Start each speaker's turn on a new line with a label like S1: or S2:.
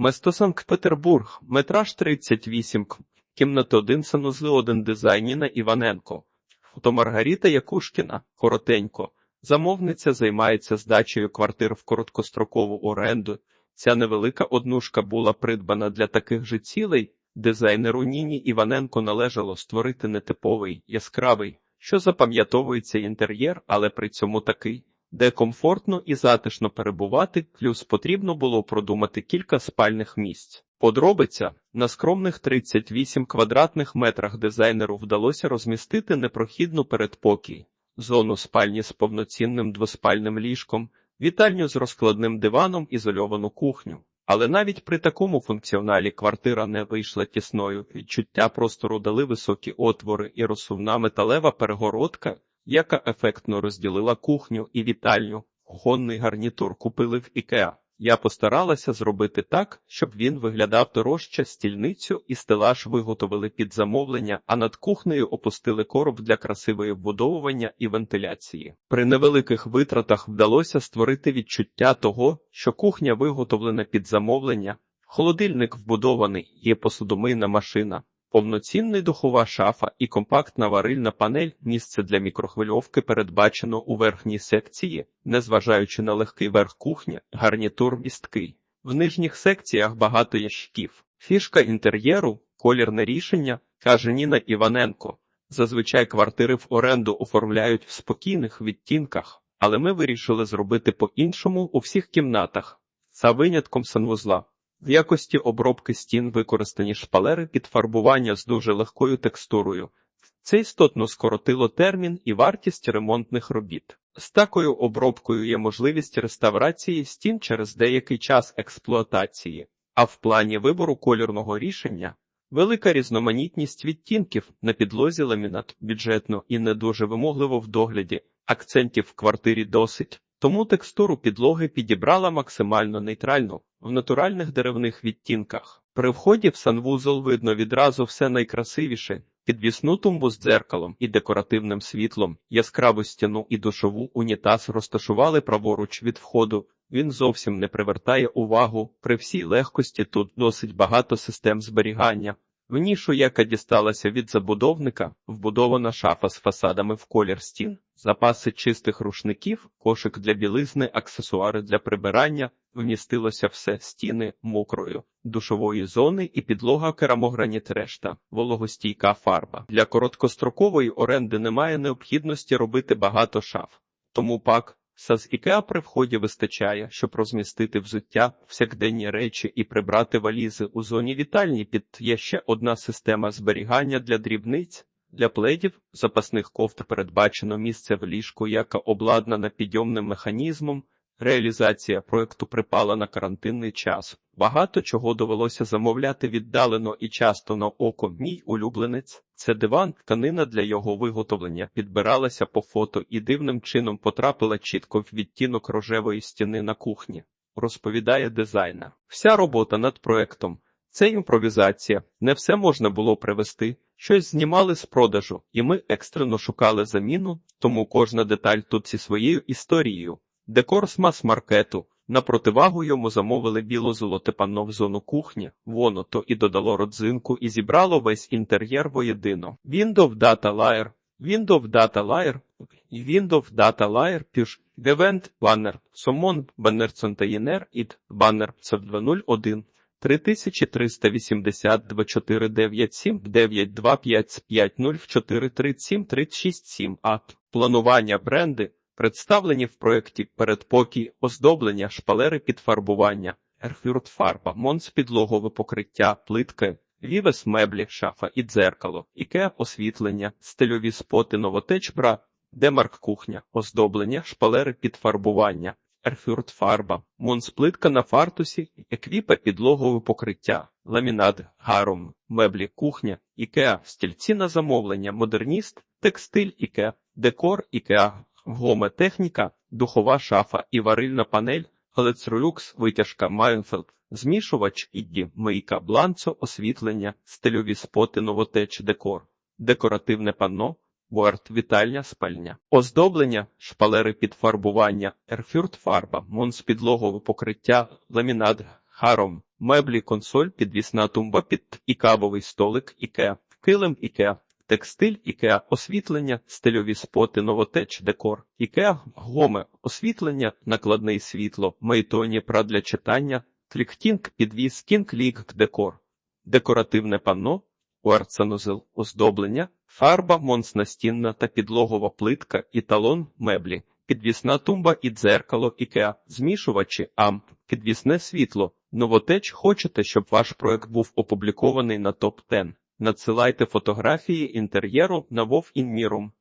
S1: Место Санкт-Петербург, метраж 38, к- кімната 1, санузли 1, дизайн Ніна Іваненко. Фото Маргарита Якушкіна, коротенько. Замовниця займається здачею квартир в короткострокову оренду. Ця невелика однушка була придбана для таких же цілей. Дизайнеру Ніні Іваненко належало створити нетиповий, яскравий, що запам'ятовується інтер'єр, але при цьому такий, де комфортно і затишно перебувати, плюс потрібно було продумати кілька спальних місць. Подробиця на скромних 38 квадратних метрах дизайнеру вдалося розмістити непрохідну передпокій, зону спальні з повноцінним двоспальним ліжком, вітальню з розкладним диваном, ізольовану кухню. Але навіть при такому функціоналі квартира не вийшла тісною. Відчуття простору дали високі отвори і розсувна металева перегородка, яка ефектно розділила кухню і вітальню. Кухонний гарнітур купили в Ікеа. Я постаралася зробити так, щоб він виглядав дорожче, стільницю і стелаж виготовили під замовлення, а над кухнею опустили короб для красивої вбудовування і вентиляції. При невеликих витратах вдалося створити відчуття того, що кухня виготовлена під замовлення, холодильник вбудований, є посудомийна машина. Повноцінний духова шафа і компактна варильна панель місце для мікрохвильовки передбачено у верхній секції, незважаючи на легкий верх кухні, гарнітур місткий. В нижніх секціях багато ящиків. Фішка інтер'єру, колірне рішення, каже Ніна Іваненко. Зазвичай квартири в оренду оформляють в спокійних відтінках, але ми вирішили зробити по-іншому у всіх кімнатах, за винятком санвузла. В якості обробки стін використані шпалери під фарбування з дуже легкою текстурою. Це істотно скоротило термін і вартість ремонтних робіт. З такою обробкою є можливість реставрації стін через деякий час експлуатації, а в плані вибору кольорного рішення велика різноманітність відтінків на підлозі ламінат бюджетно і не дуже вимогливо в догляді. Акцентів в квартирі досить. Тому текстуру підлоги підібрала максимально нейтральну в натуральних деревних відтінках. При вході в санвузол видно відразу все найкрасивіше. Підвісну тумбу з дзеркалом і декоративним світлом, яскраву стіну і душову унітаз розташували праворуч від входу. Він зовсім не привертає увагу. При всій легкості тут досить багато систем зберігання. В нішу, яка дісталася від забудовника, вбудована шафа з фасадами в колір стін, запаси чистих рушників, кошик для білизни, аксесуари для прибирання, вмістилося все стіни мокрою, душової зони і підлога керамограніт решта, вологостійка фарба. Для короткострокової оренди немає необхідності робити багато шаф. Тому пак Са з Ікеа при вході вистачає, щоб розмістити взуття, всякденні речі і прибрати валізи у зоні вітальні. Під є ще одна система зберігання для дрібниць. Для пледів запасних кофт передбачено місце в ліжку, яка обладнана підйомним механізмом. Реалізація проекту припала на карантинний час. Багато чого довелося замовляти віддалено і часто на око. Мій улюбленець це диван, тканина для його виготовлення підбиралася по фото і дивним чином потрапила чітко в відтінок рожевої стіни на кухні. Розповідає дизайнер. Вся робота над проектом це імпровізація. Не все можна було привезти. Щось знімали з продажу, і ми екстрено шукали заміну, тому кожна деталь тут зі своєю історією. Декор з мас-маркету. На противагу йому замовили біло-золоте панно в зону кухні, воно то і додало родзинку і зібрало весь інтер'єр воєдино. Windows Data Layer, Windows Data Layer, Windows Data Layer, Push, Event, Banner, Summon, Banner Container, It, Banner, C201, 3382 497 925 50 367 А. Планування бренди Представлені в проєкті передпокій, оздоблення, шпалери підфарбування, ерфюрт фарба, монс підлогове покриття, плитки, вівес меблі, шафа і дзеркало, ікеа освітлення, стильові споти, новотеч бра, демарк кухня, оздоблення, шпалери підфарбування, ерфюрт фарба, монс плитка на фартусі, еквіпа підлогове покриття, ламінат, гарум, меблі, кухня, ікеа, стільці на замовлення, модерніст, текстиль, ікеа, декор, ікеа. Гометехніка, духова шафа і варильна панель, Глецролюкс, витяжка Майнфелд, змішувач Ідді, мийка, бланцо, освітлення, стильові споти, новотеч, декор, декоративне панно, Буарт, вітальня, спальня, оздоблення, шпалери підфарбування, ерфюрт фарба, монс підлогове покриття, ламінат, харом, меблі, консоль, підвісна тумба під і кавовий столик Ікеа, килим Ікеа, текстиль Ікеа, освітлення, стильові споти, новотеч, декор, Ікеа, гоме, освітлення, накладний світло, мейтоні, пра для читання, кліктінг, підвіз, кінг, лік, декор, декоративне панно, куарцанозил, оздоблення, фарба, монс настінна та підлогова плитка, італон, меблі, підвісна тумба і дзеркало Ікеа, змішувачі, ам, підвісне світло. Новотеч хочете, щоб ваш проект був опублікований на топ 10 Надсилайте фотографії інтер'єру на Вов Інмірум.